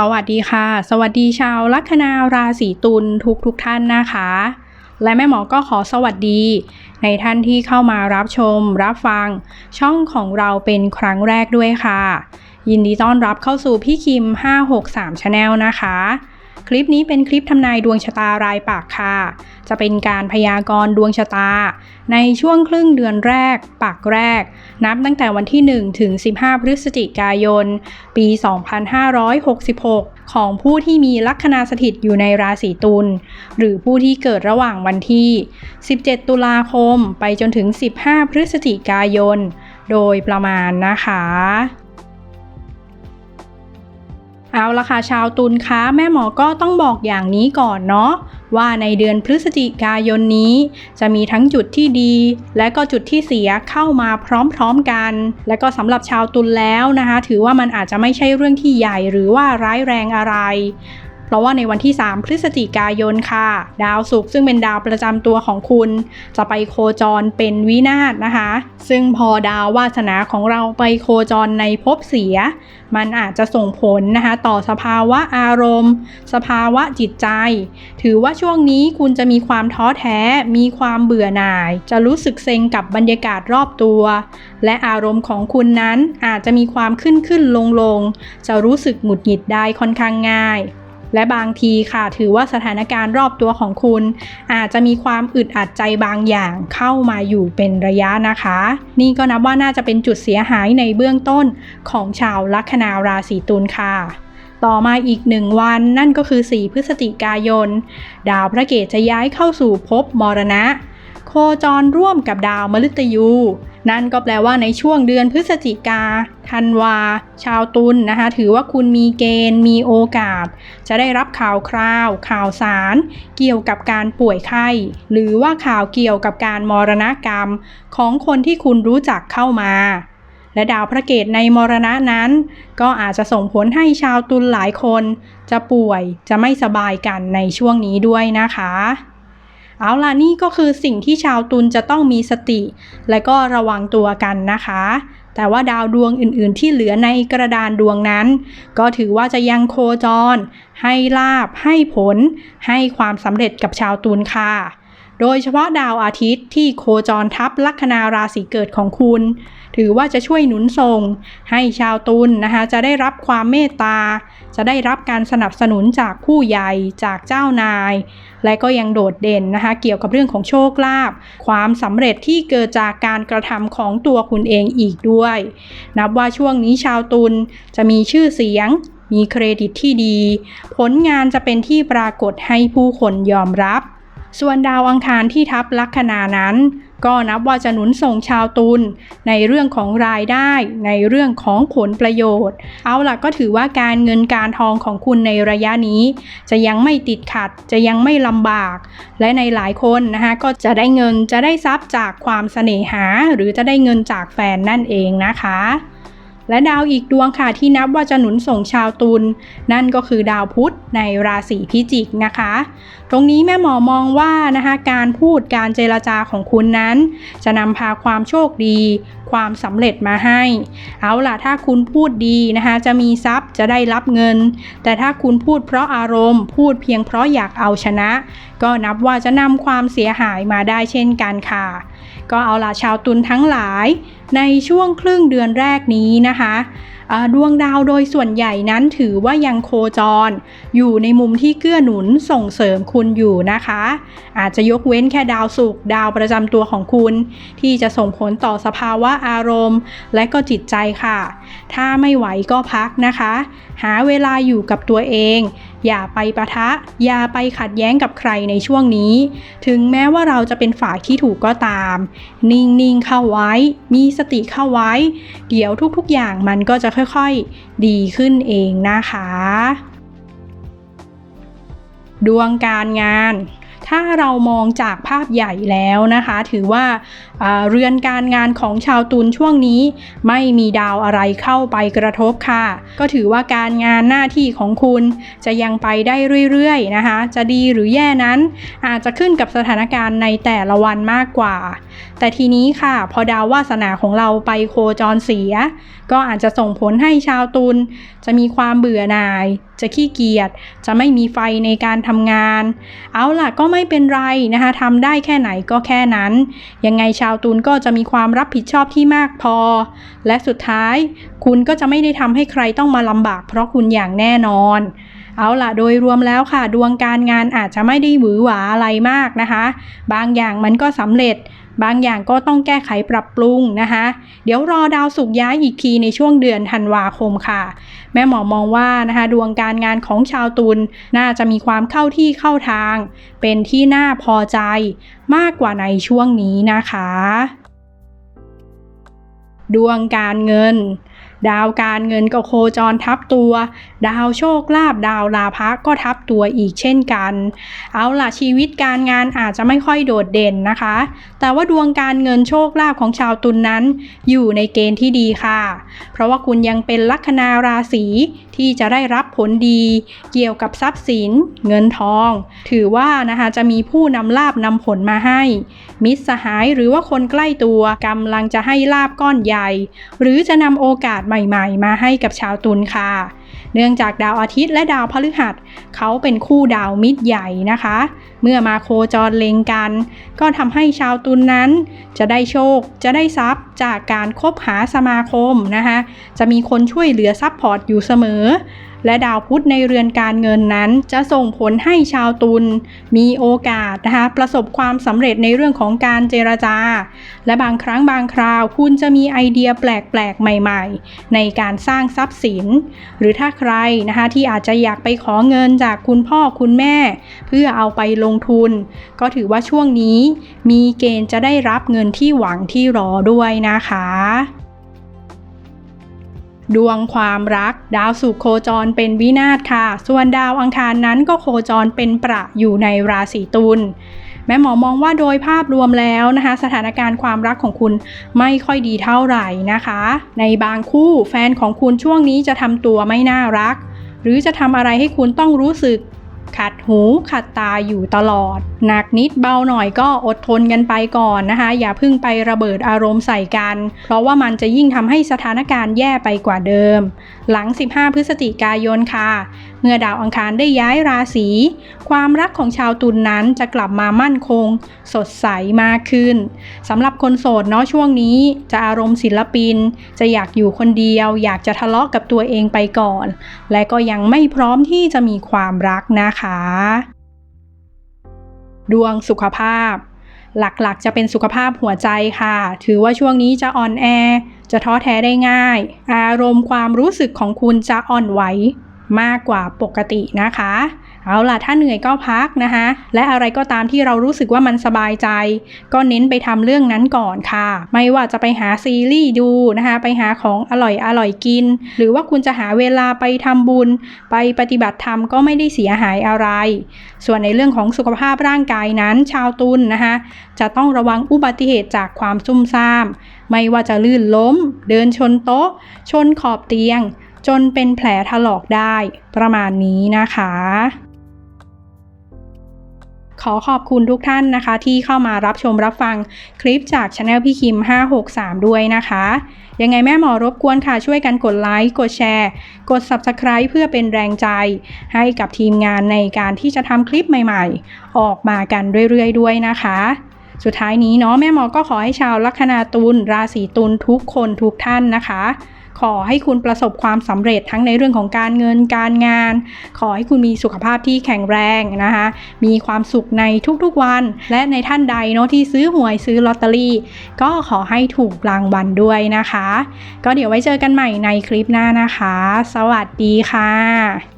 สวัสดีค่ะ สวัสดีชาวลัคนาราศีตุลทุกทุกท่านนะคะ และแม่หมอก็ขอสวัสดี ในท่านที่เข้ามารับชม รับฟัง ช่องของเราเป็นครั้งแรกด้วยค่ะ ยินดีต้อนรับเข้าสู่พี่คิม 563 Channel นะคะ คลิปนี้เป็นคลิปทำนายดวงชะตารายปากค่ะ จะเป็นการพยากรณ์ดวงชะตา ในช่วงครึ่งเดือนแรก ปากแรก นับตั้งแต่วันที่ 1 ถึง 15 พฤศจิกายน ปี 2566 ของผู้ที่มีลัคนาสถิตอยู่ในราศีตุล หรือผู้ที่เกิดระหว่างวันที่ 17 ตุลาคม ไปจนถึง 15 พฤศจิกายน โดยประมาณนะคะ เอาละค่ะชาวตุลคะแม่หมอก็ต้องบอกอย่างนี้ก่อนเนาะว่าในเดือนพฤศจิกายนนี้ จะมีทั้งจุดที่ดี และก็จุดที่เสียเข้ามาพร้อมๆกัน และก็สำหรับชาวตุลแล้วนะคะ ถือว่ามันอาจจะไม่ใช่เรื่องที่ใหญ่หรือว่าร้ายแรงอะไร เพราะว่าในวันที่ 3 พฤศจิกายนค่ะ ดาวศุกร์ซึ่งเป็นดาวประจำตัวของคุณ จะไปโคจรเป็นวินาศนะคะ ซึ่งพอดาววาสนาของเราไปโคจรในภพเสีย มันอาจจะส่งผลนะคะ ต่อสภาวะอารมณ์ สภาวะจิตใจ ถือว่าช่วงนี้คุณจะมีความท้อแท้ มีความเบื่อหน่าย จะรู้สึกเซ็งกับบรรยากาศรอบตัว และอารมณ์ของคุณนั้นอาจจะมีความขึ้นขึ้นลงลงจะรู้สึกหงุดหงิดได้ค่อนข้างง่าย และบางทีค่ะ ถือว่าสถานการณ์รอบตัวของคุณ อาจจะมีความอึดอัดใจบางอย่างเข้ามาอยู่เป็นระยะนะคะ นี่ก็นับว่าน่าจะเป็นจุดเสียหายในเบื้องต้นของชาวลัคนาราศีตุลค่ะต่อมาอีกหนึ่งวันนั่นก็คือ 4 พฤศจิกายน ดาวพระเกตจะย้ายเข้าสู่ภพมรณะ จรร่วมกับดาวมฤตยู นั่นก็แปลว่าในช่วงเดือนพฤศจิกาธันวา ชาวตุลนนะคะ ถือว่าคุณมีเกณฑ์ มีโอกาส จะได้รับข่าวคราว ข่าวสาร เกี่ยวกับการป่วยไข้ หรือว่าข่าวเกี่ยวกับการมรณกรรม ของคนที่คุณรู้จักเข้ามาและดาวพระเกตในมรณะนั้น ก็อาจจะส่งผลให้ชาวตุลหลายคน จะป่วยจะไม่สบายกันในช่วงนี้ด้วยนะคะ เอาล่ะนี่ก็คือสิ่งที่ชาวตุลจะต้องมีสติ และก็ระวังตัวกันนะคะ แต่ว่าดาวดวงอื่นๆ ที่เหลือในกระดานดวงนั้น ก็ถือว่าจะยังโคจร ให้ลาบ ให้ผล ให้ความสำเร็จกับชาวตุลค่ะ โดยเฉพาะดาวอาทิตย์ที่โคจรทับลัคนาราศีเกิดของคุณ ถือว่าจะช่วยหนุนส่ง ให้ชาวตุลนะคะจะได้รับความเมตตา จะได้รับการสนับสนุนจากผู้ใหญ่จากเจ้านาย และก็ยังโดดเด่นนะคะเกี่ยวกับเรื่องของโชคลาภความสำเร็จที่เกิดจากการกระทำของตัวคุณเองอีกด้วย นับว่าช่วงนี้ชาวตุลจะมีชื่อเสียงมีเครดิตที่ดี ผลงานจะเป็นที่ปรากฏให้ผู้คนยอมรับ ส่วนดาวอังคารที่ทับลัคนานั้น ก็นับว่าจะหนุนส่งชาวตุลในเรื่องของรายได้ ในเรื่องของผลประโยชน์ เอาล่ะก็ถือว่าการเงินการทองของคุณในระยะนี้ จะยังไม่ติดขัด จะยังไม่ลำบาก และในหลายคนนะคะก็จะได้เงินจะได้ทรัพย์จากความเสน่หา หรือจะได้เงินจากแฟนนั่นเองนะคะ และดาวอีกดวงค่ะที่นับว่าจะหนุนส่งชาวตุลนั่นก็คือดาวพุธในราศีพิจิกนะคะ ตรงนี้แม่หมอมองว่านะคะการพูดการเจรจาของคุณนั้น จะนำพาความโชคดีความสำเร็จมาให้ เอาล่ะถ้าคุณพูดดีนะคะ จะมีทรัพย์จะได้รับเงิน แต่ถ้าคุณพูดเพราะอารมณ์ พูดเพียงเพราะอยากเอาชนะ ก็นับว่าจะนำความเสียหายมาได้เช่นกันค่ะ ก็เอาล่ะชาวตุลทั้งหลาย ในช่วงครึ่งเดือนแรกนี้นะคะดวงดาวโดยส่วนใหญ่นั้นถือว่ายังโคจร อยู่ในมุมที่เกื้อหนุนส่งเสริมคุณอยู่นะคะ อาจจะยกเว้นแค่ดาวศุกร์ดาวประจำตัวของคุณ ที่จะส่งผลต่อสภาวะอารมณ์ และก็จิตใจค่ะ ถ้าไม่ไหวก็พักนะคะ หาเวลาอยู่กับตัวเองอย่าไปประทะ อย่าไปขัดแย้งกับใครในช่วงนี้ ถึงแม้ว่าเราจะเป็นฝ่ายที่ถูกก็ตาม นิ่ง ๆ เข้าไว้ มีสติเข้าไว้ เดี๋ยวทุก ๆ อย่างมันก็จะค่อย ๆ ดีขึ้นเองนะคะ ดวงการงาน ถ้าเรามองจากภาพใหญ่แล้วนะคะ ถือว่าเรือนการงานของชาวตุลช่วงนี้ ไม่มีดาวอะไรเข้าไปกระทบค่ะ ก็ถือว่าการงานหน้าที่ของคุณจะยังไปได้เรื่อยๆนะคะ จะดีหรือแย่นั้นอาจจะขึ้นกับสถานการณ์ในแต่ละวันมากกว่า แต่ทีนี้ค่ะ พอดาววาสนาของเราไปโคจรเสีย ก็อาจจะส่งผลให้ชาวตุลจะมีความเบื่อหน่าย จะขี้เกียจจะไม่มีไฟในการทำงาน เอาล่ะก็ไม่เป็นไรนะคะทำได้แค่ไหนก็แค่นั้น ยังไงชาวตุลก็จะมีความรับผิดชอบที่มากพอ และสุดท้าย คุณก็จะไม่ได้ทำให้ใครต้องมาลำบาก เพราะคุณอย่างแน่นอนเอาล่ะโดยรวมแล้วค่ะ ดวงการงานอาจจะไม่ได้หวือหวาอะไรมากนะคะ บางอย่างมันก็สำเร็จ บางอย่างก็ต้องแก้ไขปรับปรุงนะคะ เดี๋ยวรอดาวสุกย้ายอีกทีในช่วงเดือนธันวาคมค่ะ แม่หมอมองว่านะคะดวงการงานของชาวตุลน่าจะมีความเข้าที่เข้าทาง เป็นที่น่าพอใจมากกว่าในช่วงนี้นะคะ ดวงการเงินดาวการเงินก็โคจรทับตัว ดาวโชคลาภดาวลาภะก็ทับตัวอีกเช่นกัน เอาล่ะชีวิตการงานอาจจะไม่ค่อยโดดเด่นนะคะ แต่ว่าดวงการเงินโชคลาภของชาวตุลนนั้น อยู่ในเกณฑ์ที่ดีค่ะ เพราะว่าคุณยังเป็นลัคนาราศีที่จะได้รับผลดี เกี่ยวกับทรัพย์สิน เงินทอง ถือว่านะคะจะมีผู้นำลาบนำผลมาให้ มิตรสหายหรือว่าคนใกล้ตัวกำลังจะให้ลาบก้อนใหญ่ หรือจะนำโอกาสใหม่ๆ มาให้กับชาวตุลค่ะ เนื่องจากดาวอาทิตย์และดาวพฤหัส เขาเป็นคู่ดาวมิตรใหญ่นะคะ เมื่อมาโคจรเลงกัน ก็ทำให้ชาวตุลนนั้น จะได้โชค จะได้ทรัพย์จากการคบหาสมาคมนะคะ จะมีคนช่วยเหลือซัพพอร์ตอยู่เสมอ และดาวพุธในเรือนการเงินนั้น จะส่งผลให้ชาวตุลมีโอกาสนะคะประสบความสำเร็จในเรื่องของการเจรจา และบางครั้งบางคราวคุณจะมีไอเดียแปลกๆ ใหม่ๆ ในการสร้างทรัพย์สิน หรือถ้าใครนะคะที่อาจจะอยากไปขอเงินจากคุณพ่อคุณแม่ เพื่อเอาไปลงทุน ก็ถือว่าช่วงนี้มีเกณฑ์จะได้รับเงินที่หวังที่รอด้วยนะคะ ดวงความรัก ดาวสุขโคจรเป็นวินาศค่ะ ส่วนดาวอังคารนั้นก็โคจรเป็นประอยู่ในราศีตุลแม่หมอมองว่าโดยภาพรวมแล้วนะคะ สถานการณ์ความรักของคุณไม่ค่อยดีเท่าไหร่นะคะ ในบางคู่แฟนของคุณช่วงนี้จะทำตัวไม่น่ารัก หรือจะทำอะไรให้คุณต้องรู้สึก ขัดหูขัดตาอยู่ตลอด หนักนิดเบาหน่อยก็อดทนกันไปก่อนนะคะ อย่าเพิ่งไประเบิดอารมณ์ใส่กัน เพราะว่ามันจะยิ่งทำให้สถานการณ์แย่ไปกว่าเดิม หลัง 15 พฤศจิกายนค่ะ มื่อดาวอังคารได้ย้ายราศี ความรักของชาวตุลนนั้นจะกลับมามั่นคง สดใสมากขึ้นสำหรับคนโสดเนาะช่วงนี้จะอารมณ์ศิลปิน จะอยากอยู่คนเดียว อยากจะทะเลาะกับตัวเองไปก่อน และก็ยังไม่พร้อมที่จะมีความรักนะคะ ดวงสุขภาพหลักๆ จะเป็นสุขภาพหัวใจค่ะ ถือว่าช่วงนี้จะอ่อนแอ จะท้อแท้ได้ง่าย อารมณ์ความรู้สึกของคุณจะอ่อนไหว มากกว่าปกตินะคะ เอาล่ะถ้าเหนื่อยก็พักนะคะ และอะไรก็ตามที่เรารู้สึกว่ามันสบายใจ ก็เน้นไปทำเรื่องนั้นก่อนค่ะ ไม่ว่าจะไปหาซีรีส์ดูนะคะ ไปหาของอร่อยอร่อยกิน หรือว่าคุณจะหาเวลาไปทำบุญ ไปปฏิบัติธรรมก็ไม่ได้เสียหายอะไร ส่วนในเรื่องของสุขภาพร่างกายนั้นชาวตุลนนะคะ จะต้องระวังอุบัติเหตุจากความซุ่มซ่าม ไม่ว่าจะลื่นล้ม เดินชนโต๊ะ ชนขอบเตียง จนเป็นแผลถลอกได้ ประมาณนี้นะคะ ขอขอบคุณทุกท่านนะคะ ที่เข้ามารับชมรับฟังคลิปจากช anel พี่คิม 563 ด้วยนะคะ ยังไงแม่หมอรบกวนค่ะช่วยกันกดไลค์กดแชร์ กด Subscribe เพื่อเป็นแรงใจ ให้กับทีมงานในการที่จะทำคลิปใหม่ๆ ออกมากันเรื่อยๆ ด้วยนะคะสุดท้ายนี้เนาะแม่หมอก็ขอให้ชาวลัคนาตุลราศีตุลทุกคนทุกท่านนะคะ ขอให้คุณประสบความสำเร็จทั้งในเรื่องของการเงินการงาน ขอให้คุณมีสุขภาพที่แข็งแรงนะคะ มีความสุขในทุกๆวัน และในท่านใดเนาะที่ซื้อหวยซื้อลอตเตอรี่ ก็ขอให้ถูกรางวัลด้วยนะคะ ก็เดี๋ยวไว้เจอกันใหม่ในคลิปหน้านะคะ สวัสดีค่ะ